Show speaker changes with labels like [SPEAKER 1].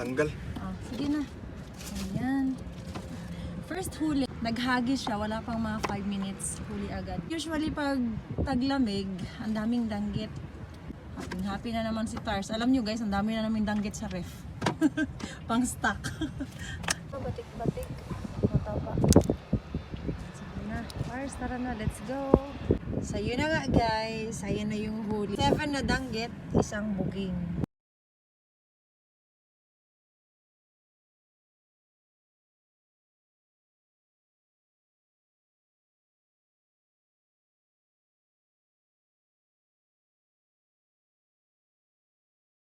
[SPEAKER 1] Tanggal.
[SPEAKER 2] Ah, sige na. Ayan. First huli, naghagis siya, wala pang mga 5 minutes, huli agad. Usually pag taglamig, ang daming danggit. Happy, happy na naman si Tars. Alam nyo guys, ang dami na namin danggit sa ref. pang stock. Batik-batik. Mataba. Sige na. Tars, tara na. Let's go. So yun na nga guys. Ayan na yung huli. Seven na danggit, isang buging.